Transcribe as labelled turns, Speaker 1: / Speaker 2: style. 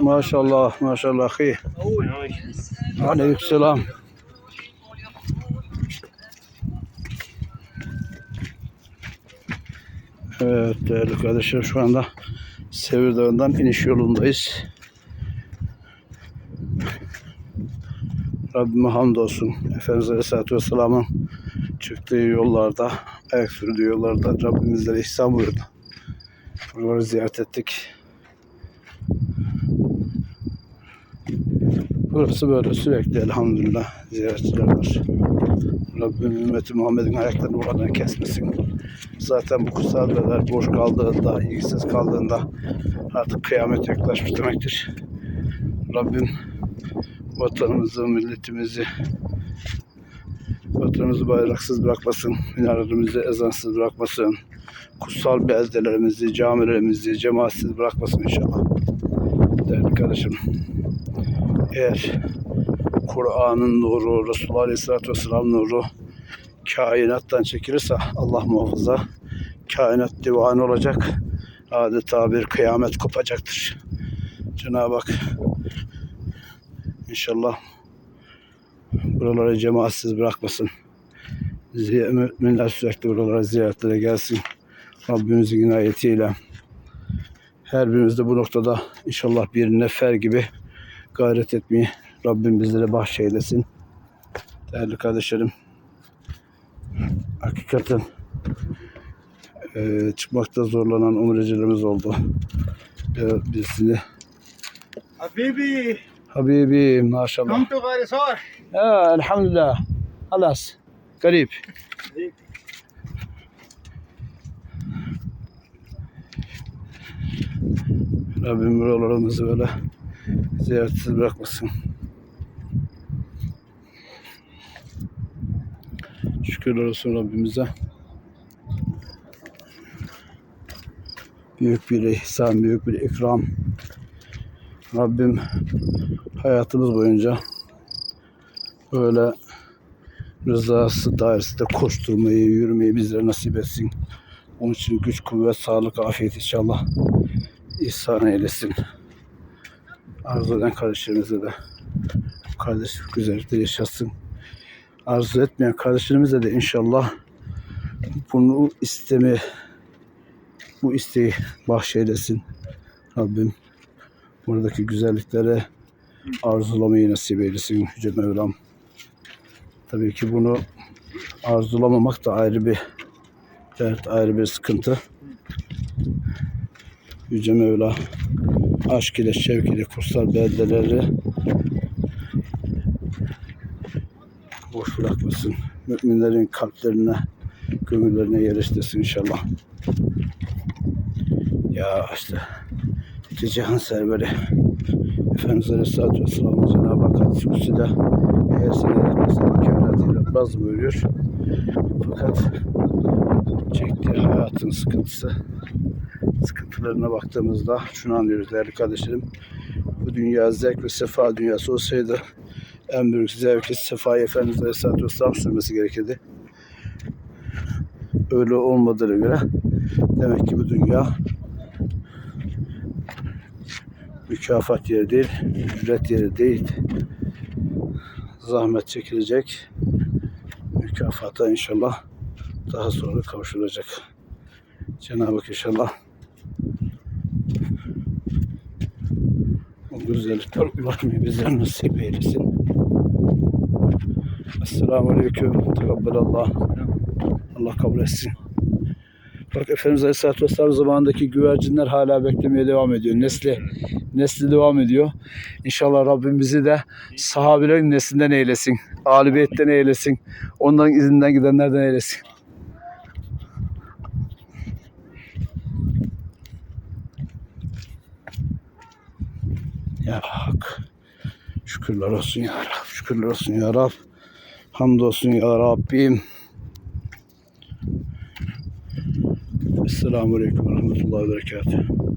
Speaker 1: Maşallah, maşallah. Aleykümselam. Evet değerli kardeşler şu anda Sevir Dağı'ndan iniş yolundayız. Rabbime hamdolsun. Efendimiz Aleyhisselatü Vesselam'ın çıktığı yollarda, ayak sürdüğü yollarda Rabbim bizlere ihsan buyurdu. Buraları ziyaret ettik. Burası böyle sürekli elhamdülillah ziyaretçiler var. Rabbim ümmeti Muhammed'in ayaklarını buradan kesmesin. Zaten bu kutsal bedeler boş kaldığında, ilgisiz kaldığında artık kıyamet yaklaşmış demektir. Rabbim vatanımızı, milletimizi, vatanımızı bayraksız bırakmasın, minarelerimizi ezansız bırakmasın, kutsal beldelerimizi, camilerimizi cemaatsiz bırakmasın inşallah. Değerli kardeşim, eğer Kur'an'ın nuru, Resulullah Aleyhisselatü Vesselam nuru kainattan çekilirse Allah muhafaza kainat divan olacak. Adeta bir kıyamet kopacaktır. Cenab-ı Hak inşallah buraları cemaatsiz bırakmasın. Müminler sürekli buralara ziyaretlere gelsin. Rabbimizin inayetiyle her birimiz de bu noktada inşallah bir nefer gibi gayret etmeyi Rabbim bizlere bahşeylesin. Değerli kardeşlerim, hakikaten e, çıkmakta zorlanan umrecilerimiz oldu. E, birisini
Speaker 2: Habibi.
Speaker 1: Habibi maşallah.
Speaker 2: Come to Garisar.
Speaker 1: Ha, elhamdülillah. Halas. Garip. Rabbim buralarımızı böyle ziyaretsiz bırakmasın. Şükürler olsun Rabbimize. Büyük bir ihsan, büyük bir ikram. Rabbim hayatımız boyunca böyle rızası dairesinde koşturmayı, yürümeyi bizlere nasip etsin. Onun için güç, kuvvet, sağlık, afiyet inşallah ihsan eylesin. Arzu eden kardeşlerimize de bu kardeş güzellikte yaşasın. Arzu etmeyen kardeşlerimize de inşallah bunu istemi, bu isteği bahşeylesin. Rabbim buradaki güzelliklere arzulamayı nasip eylesin Yüce Mevlam. Tabii ki bunu arzulamamak da ayrı bir dert, ayrı bir sıkıntı. Yüce Mevla aşk ile, şevk ile kutsal beldeleri boş bırakmasın. Müminlerin kalplerine, gönüllerine yerleştirsin inşallah. Ya işte iki cihan serveri Efendimiz Aleyhisselatü Vesselam'ın Cenab-ı Hak hadis-i kutside eğer seni yaratmasın iki evlat yaratmaz buyuruyor. Fakat çektiği hayatın sıkıntısı sıkıntılarına baktığımızda şunu anlıyoruz değerli kardeşlerim. Bu dünya zevk ve sefa dünyası olsaydı en büyük zevki sefayı Efendimiz Aleyhisselatü Vesselam sürmesi gerekirdi. Öyle olmadığına göre demek ki bu dünya mükafat yeri değil, ücret yeri değil. Zahmet çekilecek. Mükafata inşallah daha sonra kavuşulacak. Cenab-ı Hak inşallah o güzellikler ulaşmayı bizlere nasip eylesin. Esselamu Aleyküm. Tekabbelallah. Allah kabul etsin. Bak Efendimiz Aleyhisselatü Vesselam zamanındaki güvercinler hala beklemeye devam ediyor. Nesli nesli devam ediyor. İnşallah Rabbim bizi de sahabelerin neslinden eylesin. Âli Beyt'ten eylesin. Onların izinden gidenlerden eylesin. Ya Hak. Şükürler olsun ya Rab. Şükürler olsun ya Rab. Hamdolsun ya Rabbim. Esselamu Aleyküm ve Rahmetullahi ve Berekatuhu.